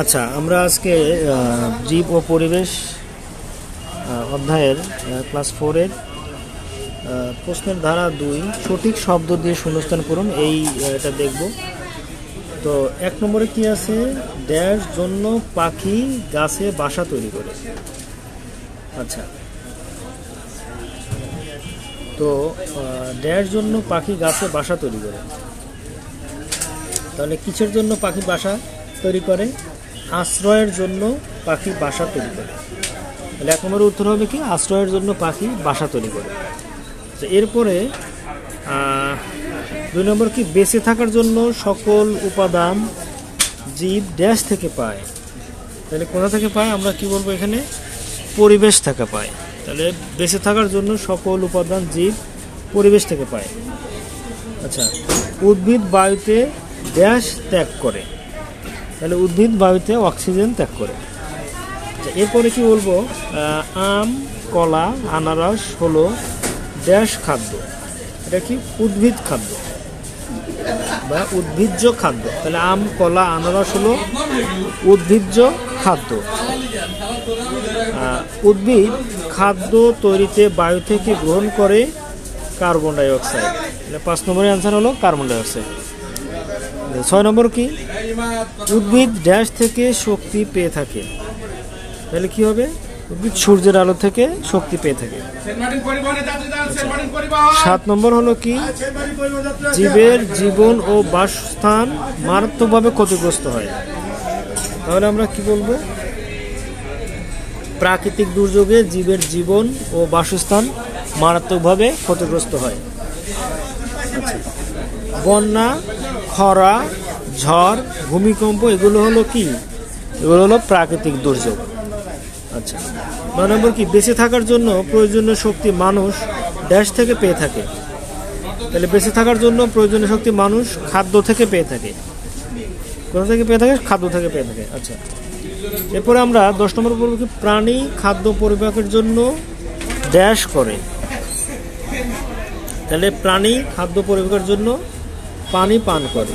আচ্ছা আমরা আজকে জীব ও পরিবেশ অধ্যায়ের ক্লাস ফোরের প্রশ্নের ধারা দুই, সঠিক শব্দ দিয়ে শূন্যস্থান পূরণ, এই এটা দেখব। তো এক নম্বরে কি আছে? ড্যাশ জন্য পাখি গাছে বাসা তৈরি করে। আচ্ছা। তো ড্যাশ জন্য পাখি গাছে বাসা তৈরি করে। তাহলে কিসের জন্য পাখি বাসা তৈরি করে? আশ্রয়ের জন্য পাখি বাসা তৈরি করে। তাহলে এক নম্বরের উত্তর হবে কি? আশ্রয়ের জন্য পাখি বাসা তৈরি করে। তো এরপরে দুই নম্বর কি? বেঁচে থাকার জন্য সকল উপাদান জীব ড্যাশ থেকে পায়। তাহলে কোথা থেকে পায়? আমরা কি বলব এখানে? পরিবেশ থেকে পায়। তাহলে বেঁচে থাকার জন্য সকল উপাদান জীব পরিবেশ থেকে পায়। আচ্ছা উদ্ভিদ বায়ুতে ড্যাশ ত্যাগ করে। তাহলে উদ্ভিদ বায়ুতে অক্সিজেন ত্যাগ করে। আচ্ছা, এরপরে কি বলব? আম কলা আনারস হলো ড্যাশ খাদ্য। এটা কি উদ্ভিদ খাদ্য? বা উদ্ভিজ্জ খাদ্য। তাহলে আম কলা আনারস হলো উদ্ভিজ্জ খাদ্য। উদ্ভিদ খাদ্য তৈরিতে বায়ু থেকে গ্রহণ করে? কার্বন ডাই অক্সাইড তাহলে পাঁচ নম্বরের অ্যান্সার হলো কার্বন ডাই অক্সাইড ছয় নম্বর কি? উদ্ভিদ ড্যাশ থেকে শক্তি পেয়ে থাকে। তাহলে কি হবে? উদ্ভিদ সূর্যের আলো থেকে শক্তি পেয়ে থাকে। সাত নম্বর হলো কি। জীবের জীবন ও বাসস্থান মারাত্মকভাবে ক্ষতিগ্রস্ত হয়। তাহলে আমরা কি বলব? প্রাকৃতিক দুর্যোগে জীবের জীবন ও বাসস্থান মারাত্মকভাবে ক্ষতিগ্রস্ত হয়। আচ্ছা। বন্যা খরা, ঝড়, ভূমিকম্প, এগুলো হলো কি? এগুলো হলো প্রাকৃতিক দুর্যোগ। আচ্ছা। নয় নম্বর কি? বেঁচে থাকার জন্য প্রয়োজনীয় শক্তি মানুষ ড্যাশ থেকে পেয়ে থাকে। তাহলে বেঁচে থাকার জন্য প্রয়োজনীয় শক্তি মানুষ খাদ্য থেকে পেয়ে থাকে। কোথা থেকে পেয়ে থাকে? খাদ্য থেকে পেয়ে থাকে। আচ্ছা। এরপরে আমরা দশ নম্বর বলব কি? প্রাণী খাদ্য পরিপাকের জন্য ড্যাশ করে। তাহলে প্রাণী খাদ্য পরিপাকের জন্য পানি পান করে।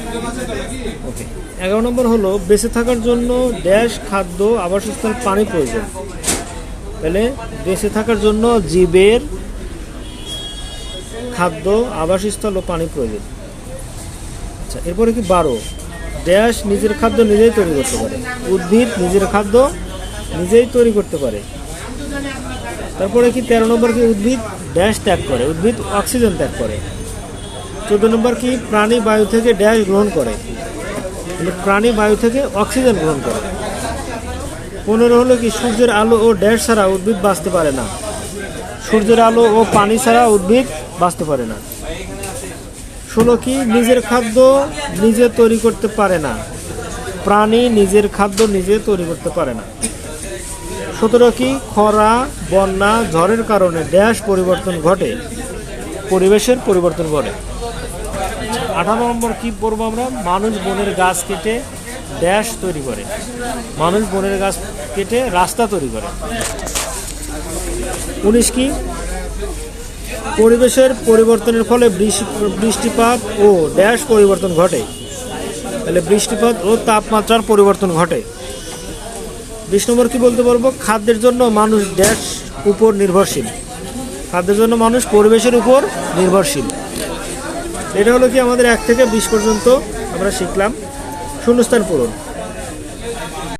ওকে। এগারো নম্বর হলো, বেঁচে থাকার জন্য ড্যাশ, খাদ্য, আবাসস্থল, পানি প্রয়োজন। তাহলে বেঁচে থাকার জন্য জীবের খাদ্য, আবাসস্থল ও পানি প্রয়োজন। আচ্ছা এরপরে কি বারো? ড্যাশ নিজের খাদ্য নিজেই তৈরি করতে পারে। উদ্ভিদ নিজের খাদ্য নিজেই তৈরি করতে পারে। তারপরে কি তেরো নম্বর কি উদ্ভিদ? ড্যাশ ত্যাগ করে। উদ্ভিদ অক্সিজেন ত্যাগ করে। চোদ্দ নম্বর কি প্রাণী বায়ু থেকে ড্যাশ গ্রহণ করে? প্রাণী বায়ু থেকে অক্সিজেন গ্রহণ করে। পনেরো হলো কি সূর্যের আলো ও ড্যাশ ছাড়া উদ্ভিদ বাঁচতে পারে না। সূর্যের আলো ও পানি ছাড়া উদ্ভিদ বাঁচতে পারে না। ষোলো কি নিজের খাদ্য নিজে তৈরি করতে পারে না। প্রাণী নিজের খাদ্য নিজে তৈরি করতে পারে না। সতেরো কি খরা, বন্যা, ঝড়ের কারণে ড্যাশ পরিবর্তন ঘটে। পরিবেশের পরিবর্তন ঘটে। আঠারো নম্বর কি পড়ব আমরা? মানুষ বনের গাছ কেটে ড্যাশ তৈরি করে। মানুষ বনের গাছ কেটে রাস্তা তৈরি করে। উনিশ কি? পরিবেশের পরিবর্তনের ফলে বৃষ্টি- বৃষ্টিপাত ও ড্যাশ পরিবর্তন ঘটে। তাহলে বৃষ্টিপাত ও তাপমাত্রার পরিবর্তন ঘটে। বিশ নম্বর কি বলতে পারব? খাদ্যের জন্য মানুষ ড্যাশ উপর নির্ভরশীল। খাদ্যের জন্য মানুষ পরিবেশের উপর নির্ভরশীল। এটা হলো কি আমাদের এক থেকে বিশ পর্যন্ত আমরা শিখলাম। শূন্যস্থান পূরণ।